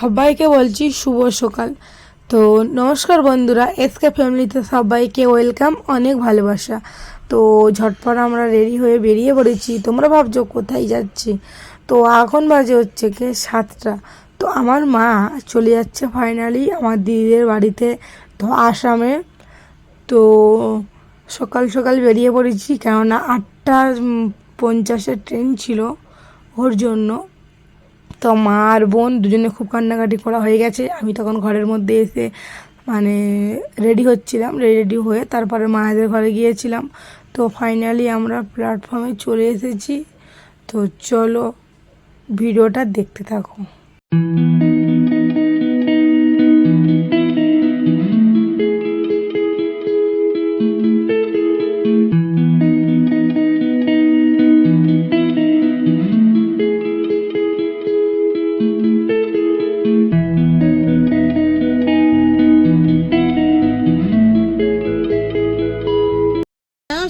সবাইকে বলছি শুভ সকাল। তো নমস্কার বন্ধুরা এসকে ফ্যামিলিতে সবাইকে ওয়েলকাম অনেক ভালোবাসা। তো ঝটপট আমরা রেডি হয়ে বেরিয়ে পড়েছি, তোমরা ভাবছ কোথায় যাচ্ছি? তো এখন বাজে হচ্ছে কি সাতটা। তো আমার মা চলে যাচ্ছে ফাইনালি আমার দিদিদের বাড়িতে, তো আসামে। তো সকাল সকাল বেরিয়ে পড়েছি কেননা আটটা পঞ্চাশের ট্রেন ছিল ওর জন্য। তো মা আর বোন দুজনে খুব কান্নাকাটি করা হয়ে গেছে। আমি তখন ঘরের মধ্যে এসে মানে রেডি হচ্ছিলাম রেডি হয়ে তারপরে মায়েদের ঘরে গিয়েছিলাম। তো ফাইনালি আমরা প্ল্যাটফর্মে চলে এসেছি। তো চলো, ভিডিওটা দেখতে থাকো।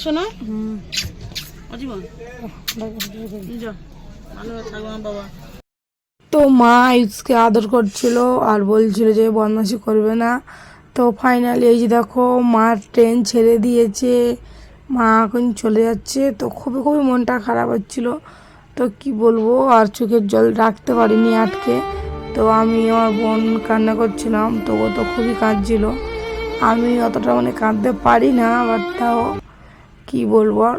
শোনো। অজীবন। যা ভালো থাকব বাবা। তো মা আয়ুষকে আদর করছিল আর বলছিল যে বদমাশি করবে না। তো ফাইনালি এই যে দেখো মা ট্রেন ছেড়ে দিয়েছে। মা এখন চলে যাচ্ছে। তো খুবই খুবই মনটা খারাপ হচ্ছিল। তো কি বলব আর চোখের জল রাখতে পারিনি আটকে। তো আমি আমার বোন কান্না করছিলাম তো ও তো খুবই কাঁদছিল। আমি অতটা মানে কাঁদতে পারি না বাট তাও কি বলব আর?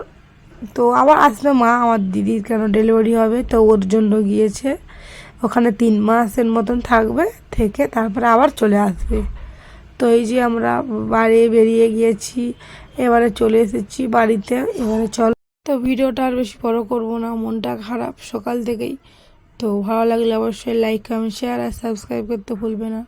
তো আবার আসবে মা, আমার দিদির কেন ডেলিভারি হবে? তো ওর জন্য গিয়েছে। ওখানে তিন মাসের মতন থাকবে, থেকে তারপরে আবার চলে আসবে। তো এই যে আমরা বাড়ি বেরিয়ে গিয়েছি, এবারে চলে এসেছি বাড়িতে। এবারে চল। তো ভিডিওটা আর বেশি বড় করব না, মনটা খারাপ সকাল থেকেই। তো ভালো লাগলে অবশ্যই লাইক কমেন্ট শেয়ার আর সাবস্ক্রাইব করতে ভুলবে না।